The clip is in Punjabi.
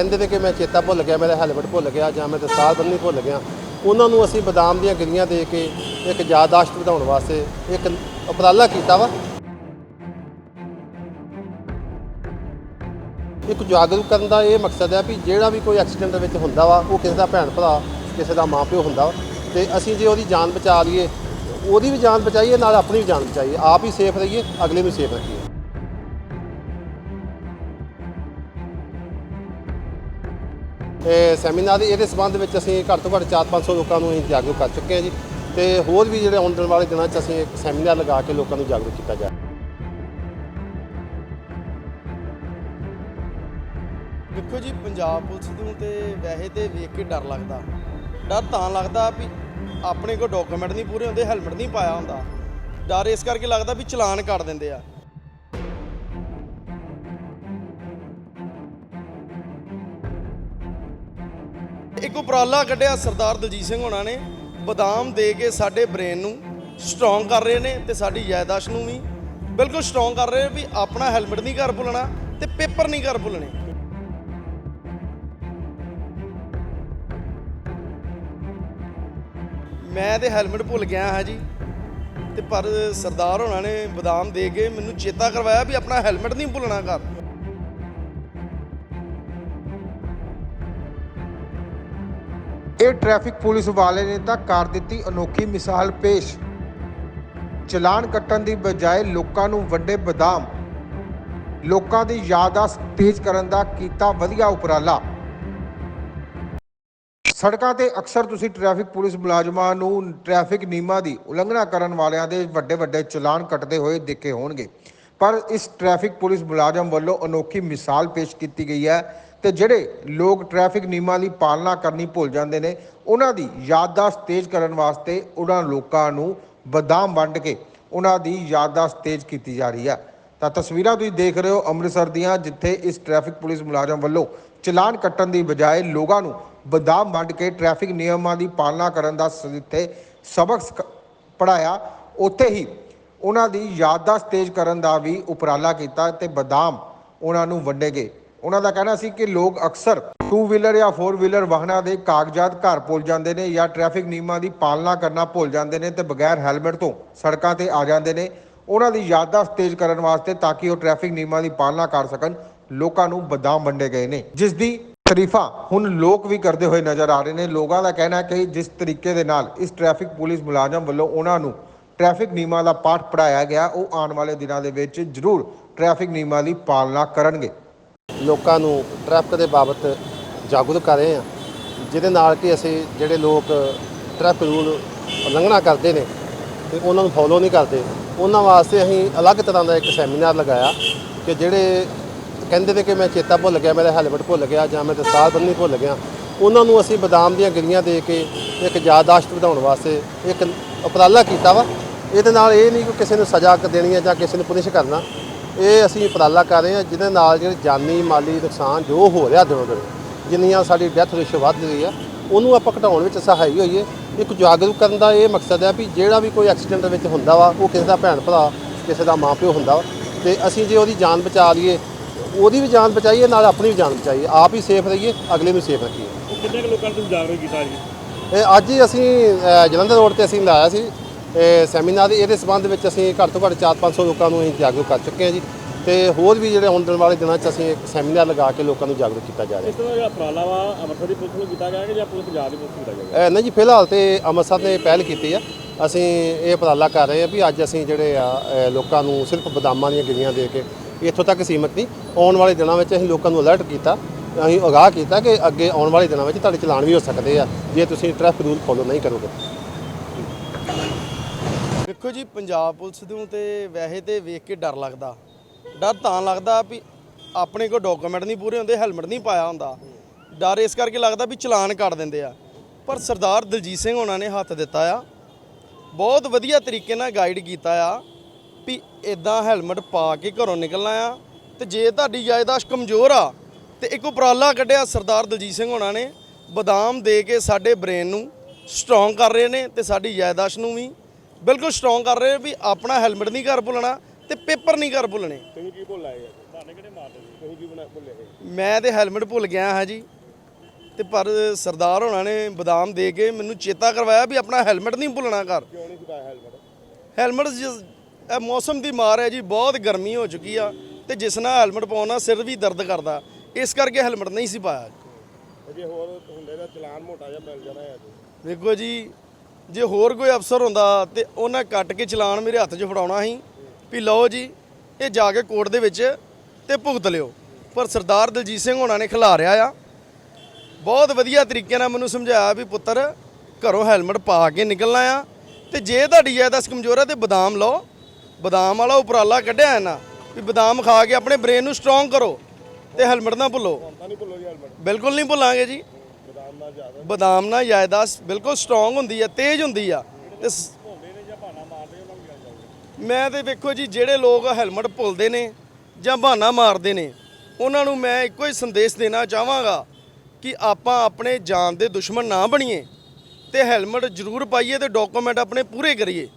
ਕਹਿੰਦੇ ਨੇ ਕਿ ਮੈਂ ਚੇਤਾ ਭੁੱਲ ਗਿਆ, ਮੇਰਾ ਹੈਲਮਟ ਭੁੱਲ ਗਿਆ ਜਾਂ ਮੈਂ ਦਸਤਾਰ ਬੰਨ੍ਹਣੀ ਭੁੱਲ ਗਿਆ। ਉਹਨਾਂ ਨੂੰ ਅਸੀਂ ਬਦਾਮ ਦੀਆਂ ਗਿਰੀਆਂ ਦੇ ਕੇ ਇੱਕ ਯਾਦਾਸ਼ਤ ਵਧਾਉਣ ਵਾਸਤੇ ਇੱਕ ਉਪਰਾਲਾ ਕੀਤਾ ਵਾ। ਇੱਕ ਜਾਗਰੂਕ ਕਰਨ ਦਾ ਇਹ ਮਕਸਦ ਹੈ ਵੀ ਜਿਹੜਾ ਵੀ ਕੋਈ ਐਕਸੀਡੈਂਟ ਦੇ ਵਿੱਚ ਹੁੰਦਾ ਵਾ, ਉਹ ਕਿਸੇ ਦਾ ਭੈਣ ਭਰਾ, ਕਿਸੇ ਦਾ ਮਾਪਿਓ ਹੁੰਦਾ ਵਾ। ਤੇ ਅਸੀਂ ਜੇ ਉਹਦੀ ਜਾਨ ਬਚਾ ਲਈਏ, ਉਹਦੀ ਵੀ ਜਾਨ ਬਚਾਈਏ, ਨਾਲ ਆਪਣੀ ਵੀ ਜਾਨ ਬਚਾਈਏ। ਆਪ ਹੀ ਸੇਫ ਰਹੀਏ, ਅਗਲੇ ਨੂੰ ਸੇਫ ਰੱਖੀਏ। ਸੈਮੀਨਾਰ ਦੇ, ਇਹਦੇ ਸੰਬੰਧ ਵਿੱਚ ਅਸੀਂ ਘੱਟ ਤੋਂ ਘੱਟ 4-500 ਲੋਕਾਂ ਨੂੰ ਜਾਗਰੂਕ ਕਰ ਚੁੱਕੇ ਹਾਂ ਜੀ। ਤੇ ਹੋਰ ਵੀ ਜਿਹੜੇ ਆਉਣ ਵਾਲੇ ਦਿਨਾਂ 'ਚ ਅਸੀਂ ਇੱਕ ਸੈਮੀਨਾਰ ਲਗਾ ਕੇ ਲੋਕਾਂ ਨੂੰ ਜਾਗਰੂਕ ਕੀਤਾ ਜਾ ਦੇਖੋ ਜੀ, ਪੰਜਾਬ ਪੁਲਿਸ ਨੂੰ ਤੇ ਵੈਸੇ ਤੇ ਵੇਖ ਕੇ ਡਰ ਲੱਗਦਾ। ਡਰ ਤਾਂ ਲੱਗਦਾ ਵੀ ਆਪਣੇ ਕੋਲ ਡਾਕੂਮੈਂਟ ਨਹੀਂ ਪੂਰੇ ਹੁੰਦੇ ਹੈਲਮਟ ਨਹੀਂ ਪਾਇਆ ਹੁੰਦਾ। ਡਰ ਇਸ ਕਰਕੇ ਲੱਗਦਾ ਵੀ ਚਲਾਨ ਕੱਟ ਦਿੰਦੇ ਆ। ਇੱਕ ਉਪਰਾਲਾ ਕੱਢਿਆ ਸਰਦਾਰ ਦਲਜੀਤ ਸਿੰਘ ਹੋਣਾ ਨੇ, ਬਦਾਮ ਦੇ ਕੇ ਸਾਡੇ ਬ੍ਰੇਨ ਨੂੰ ਸਟਰੋਂਗ ਕਰ ਰਹੇ ਨੇ ਤੇ ਸਾਡੀ ਯਾਦਾਸ਼ ਨੂੰ ਵੀ। ਬਿਲਕੁਲ ਸਟਰੋਂਗ ਕਰ ਰਹੇ ਵੀ ਆਪਣਾ ਹੈਲਮਟ ਨਹੀਂ ਘਰ ਭੁੱਲਣਾ ਤੇ ਪੇਪਰ ਨਹੀਂ ਘਰ ਭੁੱਲਣੇ। ਮੈਂ ਤੇ ਹੈਲਮਟ ਭੁੱਲ ਗਿਆ ਹਾਂ ਜੀ, ਤੇ ਪਰ ਸਰਦਾਰ ਹੋਣਾ ਨੇ ਬਦਾਮ ਦੇ ਕੇ ਮੈਨੂੰ ਚੇਤਾ ਕਰਵਾਇਆ ਵੀ ਆਪਣਾ ਹੈਲਮਟ ਨਹੀਂ ਭੁੱਲਣਾ ਘਰ। ਇਹ ਟ੍ਰੈਫਿਕ ਪੁਲਿਸ ਵਾਲੇ ਨੇ ਤਾਂ ਕਰ ਦਿੱਤੀ ਅਨੋਖੀ ਮਿਸਾਲ ਪੇਸ਼। ਚਲਾਨ ਕੱਟਣ ਦੀ ਬਜਾਏ ਲੋਕਾਂ ਨੂੰ ਵੱਡੇ ਬਦਾਮ। ਲੋਕਾਂ ਦੀ ਯਾਦਾਸ਼ਤ ਤੇਜ਼ ਕਰਨ ਦਾ ਕੀਤਾ ਵਧੀਆ ਉਪਰਾਲਾ। ਸੜਕਾਂ ਤੇ ਅਕਸਰ ਤੁਸੀਂ ਟ੍ਰੈਫਿਕ ਪੁਲਿਸ ਮੁਲਾਜ਼ਮਾਂ ਨੂੰ ਟ੍ਰੈਫਿਕ ਨਿਯਮਾਂ ਦੀ ਉਲੰਘਣਾ ਕਰਨ ਵਾਲਿਆਂ ਦੇ ਵੱਡੇ ਵੱਡੇ ਚਲਾਨ ਕੱਟਦੇ ਹੋਏ ਦੇਖੇ ਹੋਣਗੇ। ਪਰ ਇਸ ਟ੍ਰੈਫਿਕ ਪੁਲਿਸ ਮੁਲਾਜ਼ਮ ਵੱਲੋਂ ਅਨੋਖੀ ਮਿਸਾਲ ਪੇਸ਼ ਕੀਤੀ ਗਈ ਹੈ। ਤੇ ਜਿਹੜੇ ਲੋਕ ਟ੍ਰੈਫਿਕ ਨਿਯਮਾਂ ਦੀ ਪਾਲਣਾ ਕਰਨੀ ਭੁੱਲ ਜਾਂਦੇ ਨੇ, ਉਹਨਾਂ ਦੀ ਯਾਦਦਾਸ਼ਤ ਤੇਜ਼ ਕਰਨ ਵਾਸਤੇ ਉਹਨਾਂ ਲੋਕਾਂ ਨੂੰ ਬਦਾਮ ਵੰਡ ਕੇ ਉਹਨਾਂ ਦੀ ਯਾਦਦਾਸ਼ਤ ਤੇਜ਼ ਕੀਤੀ ਜਾ ਰਹੀ ਹੈ ਤਾਂ ਤਸਵੀਰਾਂ ਤੁਸੀਂ ਦੇਖ ਰਹੇ ਹੋ ਅੰਮ੍ਰਿਤਸਰ ਦੀਆਂ, ਜਿੱਥੇ ਇਸ ਟ੍ਰੈਫਿਕ ਪੁਲਿਸ ਮੁਲਾਜ਼ਮ ਵੱਲੋਂ ਚਲਾਨ ਕੱਟਣ ਦੀ ਬਜਾਏ ਲੋਕਾਂ ਨੂੰ ਬਦਾਮ ਵੰਡ ਕੇ ਟ੍ਰੈਫਿਕ ਨਿਯਮਾਂ ਦੀ ਪਾਲਣਾ ਕਰਨ ਦਾ ਸ- ਜਿੱਥੇ ਸਬਕ ਪੜਾਇਆ ਉੱਥੇ ਹੀ ਉਹਨਾਂ ਦੀ ਯਾਦਦਾਸ਼ਤ ਤੇਜ਼ ਕਰਨ ਦਾ ਵੀ ਉਪਰਾਲਾ ਕੀਤਾ ਤੇ ਬਦਾਮ ਉਹਨਾਂ ਨੂੰ ਵੰਡੇ ਗਏ। ਉਹਨਾਂ ਦਾ ਕਹਿਣਾ ਸੀ ਕਿ ਲੋਕ ਅਕਸਰ ਟੂ ਵੀਲਰ ਜਾਂ ਫੋਰ ਵੀਲਰ ਵਾਹਨਾਂ ਦੇ ਕਾਗਜ਼ਾਤ ਘਰ ਭੁੱਲ ਜਾਂਦੇ ਨੇ ਜਾਂ ਟ੍ਰੈਫਿਕ ਨਿਯਮਾਂ ਦੀ ਪਾਲਣਾ ਕਰਨਾ ਭੁੱਲ ਜਾਂਦੇ ਨੇ ਤੇ ਬਗੈਰ ਹੈਲਮਟ ਤੋਂ ਸੜਕਾਂ ਤੇ ਆ ਜਾਂਦੇ ਨੇ। ਉਹਨਾਂ ਦੀ ਯਾਦਦਾਸ਼ਤ ਤੇਜ਼ ਕਰਨ ਵਾਸਤੇ ਤਾਂ ਕਿ ਉਹ ਟ੍ਰੈਫਿਕ ਨਿਯਮਾਂ ਦੀ ਪਾਲਣਾ ਕਰ ਸਕਣ, ਲੋਕਾਂ ਨੂੰ ਬਦਾਮ ਵੰਡੇ ਗਏ ਨੇ। ਜਿਸ ਦੀ ਤਰੀਫਾ ਹੁਣ ਲੋਕ ਵੀ ਕਰਦੇ ਹੋਏ ਨਜ਼ਰ ਆ ਰਹੇ ਨੇ। ਲੋਕਾਂ ਦਾ ਕਹਿਣਾ ਹੈ ਕਿ ਜਿਸ ਤਰੀਕੇ ਦੇ ਨਾਲ ਇਸ ਟ੍ਰੈਫਿਕ ਪੁਲਿਸ ਮੁਲਾਜ਼ਮ ਵੱਲੋਂ ਉਹਨਾਂ ਨੂੰ ਟ੍ਰੈਫਿਕ ਨਿਯਮਾਂ ਦਾ ਪਾਠ ਪੜਾਇਆ ਗਿਆ, ਉਹ ਆਉਣ ਵਾਲੇ ਦਿਨਾਂ ਦੇ ਵਿੱਚ ਜ਼ਰੂਰ ਟ੍ਰੈਫਿਕ ਨਿਯਮਾਂ ਦੀ ਪਾਲਣਾ ਕਰਨਗੇ। ਲੋਕਾਂ ਨੂੰ ਟ੍ਰੈਫਿਕ ਦੇ ਬਾਬਤ ਜਾਗਰੂਕ ਕਰ ਰਹੇ ਹਾਂ। ਜਿਹਦੇ ਨਾਲ ਕਿ ਅਸੀਂ ਜਿਹੜੇ ਲੋਕ ਟ੍ਰੈਫਿਕ ਰੂਲ ਉਲੰਘਣਾ ਕਰਦੇ ਨੇ ਤੇ ਉਹਨਾਂ ਨੂੰ ਫੋਲੋ ਨਹੀਂ ਕਰਦੇ। ਉਹਨਾਂ ਵਾਸਤੇ ਅਸੀਂ ਅਲੱਗ ਤਰ੍ਹਾਂ ਦਾ ਇੱਕ ਸੈਮੀਨਾਰ ਲਗਾਇਆ ਕਿ ਜਿਹੜੇ ਕਹਿੰਦੇ ਨੇ ਕਿ ਮੈਂ ਚੇਤਾ ਭੁੱਲ ਗਿਆ, ਮੇਰਾ ਹੈਲਮਟ ਭੁੱਲ ਗਿਆ ਜਾਂ ਮੈਂ ਦਸਤਾਰ ਬੰਨ੍ਹਣੀ ਭੁੱਲ ਗਿਆ, ਉਹਨਾਂ ਨੂੰ ਅਸੀਂ ਬਦਾਮ ਦੀਆਂ ਗਿਰੀਆਂ ਦੇ ਕੇ ਇੱਕ ਯਾਦਾਸ਼ਤ ਵਧਾਉਣ ਵਾਸਤੇ ਇੱਕ ਉਪਰਾਲਾ ਕੀਤਾ ਵਾ। ਇਹਦੇ ਨਾਲ ਇਹ ਨਹੀਂ ਕਿ ਕਿਸੇ ਨੂੰ ਸਜ਼ਾ ਦੇਣੀ ਹੈ ਜਾਂ ਕਿਸੇ ਨੂੰ ਪੁਨਿਸ਼ ਕਰਨਾ। ਇਹ ਅਸੀਂ ਉਪਰਾਲਾ ਕਰ ਰਹੇ ਹਾਂ ਜਿਹਦੇ ਨਾਲ ਜਿਹੜੇ ਜਾਨੀ ਮਾਲੀ ਨੁਕਸਾਨ ਜੋ ਹੋ ਰਿਹਾ ਦਿਨੋਂ ਦਿਨ ਜਿੰਨੀਆਂ ਸਾਡੀ ਡੈਥ ਰੇਸ਼ੋ ਵੱਧ ਰਹੀ ਆ ਉਹਨੂੰ ਆਪਾਂ ਘਟਾਉਣ ਵਿੱਚ ਸਹਾਈ ਹੋਈਏ। ਇੱਕ ਜਾਗਰੂਕ ਕਰਨ ਦਾ ਇਹ ਮਕਸਦ ਹੈ ਵੀ ਜਿਹੜਾ ਵੀ ਕੋਈ ਐਕਸੀਡੈਂਟ ਵਿੱਚ ਹੁੰਦਾ ਵਾ ਉਹ ਕਿਸੇ ਦਾ ਭੈਣ ਭਰਾ ਕਿਸੇ ਦਾ ਮਾਪਿਓ ਹੁੰਦਾ ਵਾ। ਤੇ ਅਸੀਂ ਜੇ ਉਹਦੀ ਜਾਨ ਬਚਾ ਲਈਏ ਉਹਦੀ ਵੀ ਜਾਨ ਬਚਾਈਏ ਨਾਲ ਆਪਣੀ ਵੀ ਜਾਨ ਬਚਾਈਏ। ਆਪ ਹੀ ਸੇਫ ਰਹੀਏ ਅਗਲੇ ਨੂੰ ਸੇਫ ਰੱਖੀਏ। ਕਿੰਨੇ ਲੋਕਾਂ ਨੂੰ ਜਾਗਰੂਕ ਕੀਤਾ ਜੀ ਇਹ ਅੱਜ ਹੀ ਅਸੀਂ ਅ, ਜਲੰਧਰ ਰੋਡ ਤੇ ਅਸੀਂ ਲਾਇਆ ਸੀ। ਸੈਮੀਨਾਰ ਇਹਦੇ ਸਬੰਧ ਵਿੱਚ ਅਸੀਂ ਘੱਟ ਤੋਂ ਘੱਟ 4-500 ਲੋਕਾਂ ਨੂੰ ਅਸੀਂ ਜਾਗਰੂਕ ਕਰ ਚੁੱਕੇ ਹਾਂ ਜੀ। ਤੇ ਹੋਰ ਵੀ ਜਿਹੜੇ ਆਉਣ ਵਾਲੇ ਦਿਨਾਂ 'ਚ ਅਸੀਂ ਇੱਕ ਸੈਮੀਨਾਰ ਲਗਾ ਕੇ ਲੋਕਾਂ ਨੂੰ ਜਾਗਰੂਕ ਕੀਤਾ ਜਾ ਰਿਹਾ ਇਸ ਤਰ੍ਹਾਂ ਜਿਹੜਾ ਉਪਰਾਲਾ ਵਾ ਅੰਮ੍ਰਿਤਸਰ ਦੀ ਪੁਲਿਸ ਨੂੰ ਕੀਤਾ ਗਿਆ ਕਿ ਜਾਂ ਪੂਰੇ ਪੰਜਾਬ ਦੀ ਪੁਲਿਸ ਨੂੰ ਕੀਤਾ ਗਿਆ? ਨਹੀਂ ਜੀ ਫਿਲਹਾਲ ਤੇ ਅੰਮ੍ਰਿਤਸਰ ਨੇ ਪਹਿਲ ਕੀਤੀ ਆ। ਅਸੀਂ ਇਹ ਉਪਰਾਲਾ ਕਰ ਰਹੇ ਹਾਂ ਵੀ ਅੱਜ ਅਸੀਂ ਜਿਹੜੇ ਆ ਲੋਕਾਂ ਨੂੰ ਸਿਰਫ ਬਦਾਮਾਂ ਦੀਆਂ ਗਿਰੀਆਂ ਦੇ ਕੇ ਇੱਥੋਂ ਤੱਕ ਸੀਮਤ ਨਹੀਂ ਆਉਣ ਵਾਲੇ ਦਿਨਾਂ ਵਿੱਚ ਅਸੀਂ ਲੋਕਾਂ ਨੂੰ ਅਲਰਟ ਕੀਤਾ ਅਸੀਂ ਅਗਾਹ ਕੀਤਾ ਕਿ ਅੱਗੇ ਆਉਣ ਵਾਲੇ ਦਿਨਾਂ ਵਿੱਚ ਤੁਹਾਡੇ ਚਲਾਨ ਵੀ ਹੋ ਸਕਦੇ ਆ। ਜੇ ਤੁਸੀਂ ਟ੍ਰੈਫਿਕ ਰੂਲ ਫੋਲੋ ਨਹੀਂ ਕਰੋਗੇ। ਦੇਖੋ ਜੀ, ਪੰਜਾਬ ਪੁਲਿਸ ਨੂੰ ਤੇ ਵੈਸੇ ਤੇ ਵੇਖ ਕੇ ਡਰ ਲੱਗਦਾ। ਡਰ ਤਾਂ ਲੱਗਦਾ ਵੀ ਆਪਣੇ ਕੋਲ ਡਾਕੂਮੈਂਟ ਨਹੀਂ ਪੂਰੇ ਹੁੰਦੇ ਹੈਲਮਟ ਨਹੀਂ ਪਾਇਆ ਹੁੰਦਾ। ਡਰ ਇਸ ਕਰਕੇ ਲੱਗਦਾ ਵੀ ਚਲਾਨ ਕੱਟ ਦਿੰਦੇ ਆ। ਪਰ ਸਰਦਾਰ ਦਲਜੀਤ ਸਿੰਘ ਉਹਨਾਂ ਨੇ ਹੱਥ ਦਿੱਤਾ ਆ। ਬਹੁਤ ਵਧੀਆ ਤਰੀਕੇ ਨਾਲ ਗਾਈਡ ਕੀਤਾ ਆ ਵੀ ਇਦਾਂ ਹੈਲਮਟ ਪਾ ਕੇ ਘਰੋਂ ਨਿਕਲਣਾ ਆ। ਤੇ ਜੇ ਤੁਹਾਡੀ ਯਾਦਾਸ਼ਤ ਕਮਜ਼ੋਰ ਆ ਤੇ ਇੱਕ ਉਪਰਾਲਾ ਕੱਢਿਆ ਸਰਦਾਰ ਦਲਜੀਤ ਸਿੰਘ ਉਹਨਾਂ ਨੇ, ਬਦਾਮ ਦੇ ਕੇ ਸਾਡੇ ਬ੍ਰੇਨ ਨੂੰ ਸਟਰੋਂਗ ਕਰ ਰਹੇ ਨੇ ਤੇ ਸਾਡੀ ਯਾਦਾਸ਼ਤ ਨੂੰ ਵੀ। ਬਿਲਕੁਲ ਸਟਰੋਂਗ ਕਰ ਰਹੇ ਵੀ ਆਪਣਾ ਹੈਲਮਟ ਨਹੀਂ ਘਰ ਭੁੱਲਣਾ ਤੇ ਪੇਪਰ ਨਹੀਂ ਘਰ ਭੁੱਲਣੇ। ਤੁਸੀਂ ਕੀ ਭੁੱਲ ਆਏ ਆ? ਕਿਹੜੇ ਮਾਰਦੇ ਤੁਸੀਂ ਕੀ ਬਣਾ ਭੁੱਲੇ ਮੈਂ ਤੇ ਹੈਲਮਟ ਭੁੱਲ ਗਿਆ ਹਾਂ ਜੀ। ਤੇ ਪਰ ਸਰਦਾਰ ਹੋਣਾ ਨੇ ਬਦਾਮ ਦੇ ਕੇ ਮੈਨੂੰ ਚੇਤਾ ਕਰਵਾਇਆ ਵੀ ਆਪਣਾ ਹੈਲਮਟ ਨਹੀਂ ਭੁੱਲਣਾ ਘਰ। ਕਿਉਂ ਨਹੀਂ ਪਾਇਆ ਹੈਲਮਟ ਹੈਲਮਟ ਜਿਸ ਇਹ ਮੌਸਮ ਦੀ ਮਾਰ ਹੈ ਜੀ ਬਹੁਤ ਗਰਮੀ ਹੋ ਚੁੱਕੀ ਆ ਤੇ ਜਿਸ ਨਾਲ ਹੈਲਮਟ ਪਾਉਣਾ ਸਿਰ ਵੀ ਦਰਦ ਕਰਦਾ। ਇਸ ਕਰਕੇ ਹੈਲਮਟ ਨਹੀਂ ਸੀ ਪਾਇਆ। ਜੇ ਹੋਰ ਹੁੰਦੇ ਤਾਂ ਚਲਾਨ ਮੋਟਾ ਜਿਹਾ ਮਿਲ ਜਾਣਾ ਹੈ। ਜੀ ਵੇਖੋ ਜੀ ਜੇ ਹੋਰ ਕੋਈ ਅਫਸਰ ਹੁੰਦਾ ਤੇ ਉਹਨਾਂ ਕੱਟ ਕੇ ਚਲਾਨ ਮੇਰੇ ਹੱਥ 'ਚ ਫੜਾਉਣਾ ਸੀ ਵੀ ਲਓ ਜੀ, ਇਹ ਜਾ ਕੇ ਕੋਰਟ ਦੇ ਵਿੱਚ ਤੇ ਭੁਗਤ ਲਿਓ। ਪਰ ਸਰਦਾਰ ਦਲਜੀਤ ਸਿੰਘ ਹੋਣਾ ਨੇ ਖਿਲਾਰਿਆ ਆ। ਬਹੁਤ ਵਧੀਆ ਤਰੀਕੇ ਨਾਲ ਮੈਨੂੰ ਸਮਝਾਇਆ ਵੀ ਪੁੱਤਰ, ਘਰੋਂ ਹੈਲਮਟ ਪਾ ਕੇ ਨਿਕਲਣਾ ਆ ਤੇ ਜੇ ਤੁਹਾਡੀ ਜਾਇਦਾਦ ਕਮਜ਼ੋਰ ਹੈ ਤੇ ਬਦਾਮ ਲਓ। ਬਦਾਮ ਵਾਲਾ ਉਪਰਾਲਾ ਕੱਢਿਆ ਹੈ ਨਾ ਵੀ ਬਦਾਮ ਖਾ ਕੇ ਆਪਣੇ ਬ੍ਰੇਨ ਨੂੰ ਸਟਰੋਂਗ ਕਰੋ ਤੇ ਹੈਲਮਟ ਨਾ ਭੁੱਲੋ। ਬਿਲਕੁਲ ਨਹੀਂ ਭੁੱਲਾਂਗੇ ਜੀ। ਬਦਾਮ ਨਾਲ ਜਾਇਦਾਦ ਬਿਲਕੁਲ ਸਟਰੋਂਗ ਹੁੰਦੀ ਹੈ ਤੇਜ਼ ਹੁੰਦੀ ਆ। ਤੇ ਸ- ਭੁੱਲਦੇ ਨੇ ਜਾਂ ਬਹਾਨਾ ਮਾਰਦੇ ਉਹਨਾਂ ਨੂੰ ਕਿਹਾ ਜਾਊਗਾ ਮੈਂ ਤੇ ਵੇਖੋ ਜੀ ਜਿਹੜੇ ਲੋਕ ਹੈਲਮਟ ਭੁੱਲਦੇ ਨੇ ਜਾਂ ਬਹਾਨਾ ਮਾਰਦੇ ਨੇ ਉਹਨਾਂ ਨੂੰ ਮੈਂ ਇੱਕੋ ਹੀ ਸੰਦੇਸ਼ ਦੇਣਾ ਚਾਹਾਂਗਾ ਕਿ ਆਪਾਂ ਆਪਣੇ ਜਾਨ ਦੇ ਦੁਸ਼ਮਣ ਨਾ ਬਣੀਏ ਤੇ ਹੈਲਮਟ ਜ਼ਰੂਰ ਪਾਈਏ ਤੇ ਡਾਕੂਮੈਂਟ ਆਪਣੇ ਪੂਰੇ ਕਰੀਏ।